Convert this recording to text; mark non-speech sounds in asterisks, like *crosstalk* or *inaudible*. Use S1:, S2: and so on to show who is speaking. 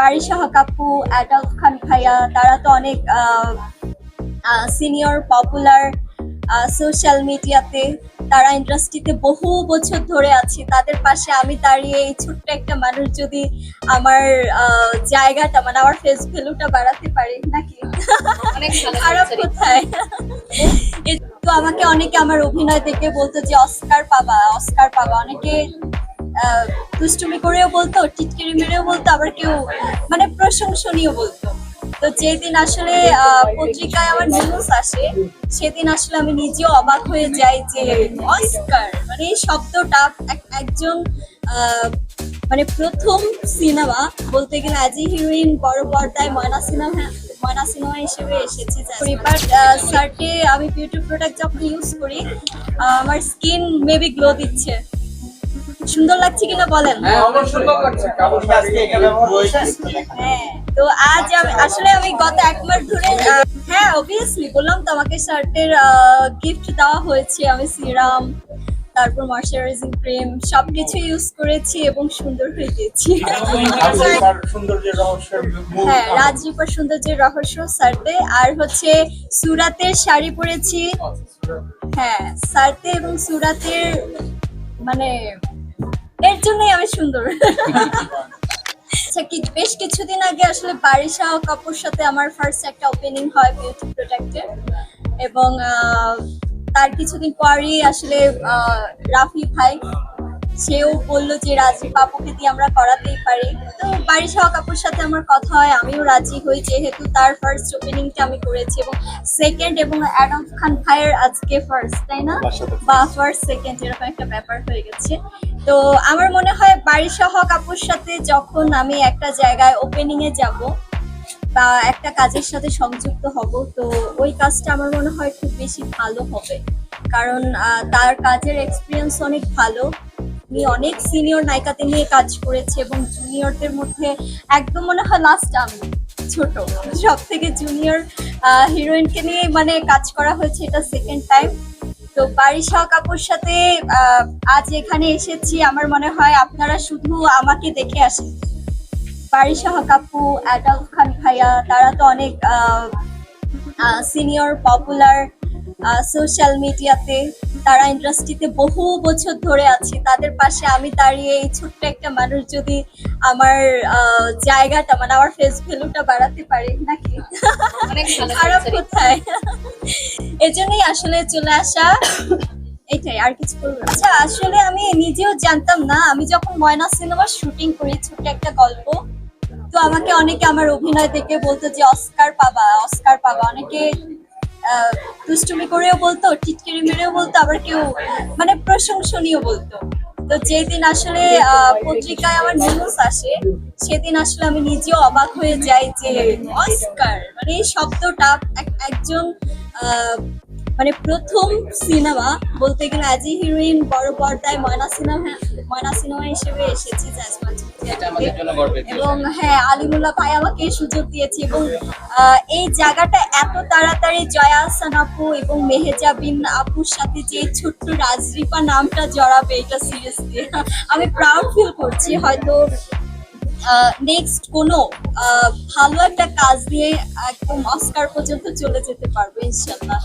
S1: বারিশাহ কাপু adult খান ভাইয়া তারা তো অনেক সিনিয়র পপুলার সোশ্যাল মিডিয়াতে তারা ইন্ডাস্ট্রিতে বহু বছর ধরে আছে। তাদের পাশে আমি দাঁড়িয়ে এই ছোট্ট একটা মানুষ যদি আমার জায়গাটা মানে আমার ফেস ভ্যালুটা বাড়াতে পারি নাকি? খারাপ কোথায়? তো আমাকে অনেকে আমার অভিনয় দেখে বলতো যে অস্কার পাবা অস্কার পাবা। অনেকে দুষ্টুমি করেও বলতো, টিটকিরি মেরেও বলতো, আবার কেউ মানে প্রশংসনীয় বলতো। তো যেদিন আসলে পত্রিকায় আমার নিউজ আসে, সেদিন আসলে আমি নিজেও অবাক হয়ে যাই যে, অস্কার! মানে এই শব্দটা এক- একজন মানে প্রথম সিনেমা বলতে গেলে অ্যাজ হিরোইন বড় পর্দায় ময়না সিনেমা ময়না সিনেমা হিসেবে এসেছে বাট সার্টে আমি বিউটি প্রোডাক্ট যখন ইউজ করি আমার স্কিন মেবি গ্লো দিচ্ছে। সুন্দর লাগছে কিনা বলেন?
S2: হ্যাঁ
S1: হ্যাঁ তো আজ আমি আসলে আমি গত এক মাস ধরে হ্যাঁ অবভিয়াসলি বললাম তো আমাকে শার্টের গিফট দেওয়া হয়েছে। আমি সিরাম তারপর ময়শ্চারাইজিং ক্রিম সবকিছু ইউজ করেছি এবং সুন্দর হয়ে গেছি। হ্যাঁ
S2: কারণ।
S1: রাজদীপার সৌন্দর্যের রহস্য সারতে আর হচ্ছে সুরাতের শাড়ি পরেছি। হ্যাঁ সারতে এবং সুরাতের মানে সুন্দর। আচ্ছা কি বেশ কিছুদিন আগে আসলে বারিশা কাপুর সাথে আমার ফার্স্ট একটা ওপেনিং হয় বিউটি প্রোডাক্টের এবং তার কিছুদিন পরই আসলে রাফি ভাই সেও বলল যে রাজি পাপুকে দিয়ে আমরা করাতেই পারি। তো বাড়ির সহ কাপুর সাথে আমার কথা হয় আমিও রাজি হই। যেহেতু তার ফার্স্ট ওপেনিংটা আমি করেছি এবং সেকেন্ড এবং অ্যাডাম খান ভাইয়ের আজকে ফার্স্ট তাই না? বা ফার্স্ট সেকেন্ড এরকম একটা ব্যাপার হয়ে গেছে। তো আমার মনে হয় বাড়ির সহ কাপুর সাথে যখন আমি একটা জায়গায় ওপেনিং এ যাব বা একটা কাজের সাথে সংযুক্ত হব তো ওই কাজটা আমার মনে হয় খুব বেশি ভালো হবে। কারণ তার কাজের এক্সপিরিয়েন্স অনেক ভালো। উনি অনেক সিনিয়র নায়িকাতে নিয়ে কাজ করেছে এবং জুনিয়রদের মধ্যে একদম মনে হয় লাস্ট আমি, ছোট। সব থেকে জুনিয়র হিরোইনকে নিয়ে মানে কাজ করা হয়েছে এটা সেকেন্ড টাইম তো বারিশা কাপুর সাথে আজ এখানে এসেছি। আমার মনে হয় আপনারা শুধু আমাকে দেখে আসেন। বারিশাহ কাপু অ্যাডাল খান ভাইয়া, তারা তো অনেক সিনিয়র পপুলার সোশ্যাল মিডিয়াতে তারা ইন্ডাস্ট্রিতে বহু বছর ধরে আছে। তাদের পাশে আমি দাঁড়িয়ে এই ছোট্ট একটা মানুষ যদি আমার জায়গাটা মানে আমার ফেস ভ্যালুটা বাড়াতে পারি নাকি? *laughs* খারাপ। কোথায়? এজন্যই আসলে চলে আসা এটাই আর কিছু বলব আচ্ছা আসলে আমি নিজেও জানতাম না আমি যখন ময়না সিনেমার শুটিং করি ছোট্ট একটা গল্প তো আমাকে অনেকে আমার অভিনয় দেখে বলতো যে অস্কার পাবা অস্কার পাবা। অনেকে দুষ্টুমি করেও বলতো, টিটকিরি মেরেও বলতো, আবার কেউ মানে প্রশংসনীয় বলতো। তো যেদিন আসলে পত্রিকায় আমার নিউজ আসে, সেদিন আসলে আমি নিজেও অবাক হয়ে যাই যে অস্কার মানে এই শব্দটা এক- একজন মানে প্রথম সিনেমা বলতে গেলে অ্যাজ এ হিরোইন বড় পর্দায় ময়না সিনেমা ময়না সিনেমা হিসেবে এসেছে জাজমান এবং হ্যাঁ আলিমুল্লাহ ভাই আমাকে সুযোগ দিয়েছে এবং এই জায়গাটা এত তাড়াতাড়ি জয়া আহসান আপু এবং মেহেজাবিন আপুর সাথে যে ছোট্ট রাজরিপা নামটা জড়াবে এটা সিরিয়াসলি আমি প্রাউড ফিল করছি। হয়তো নেক্সট কোনো আহ, ভালো একটা কাজ দিয়ে একদম অস্কার পর্যন্ত চলে যেতে পারবে ইনশাল্লাহ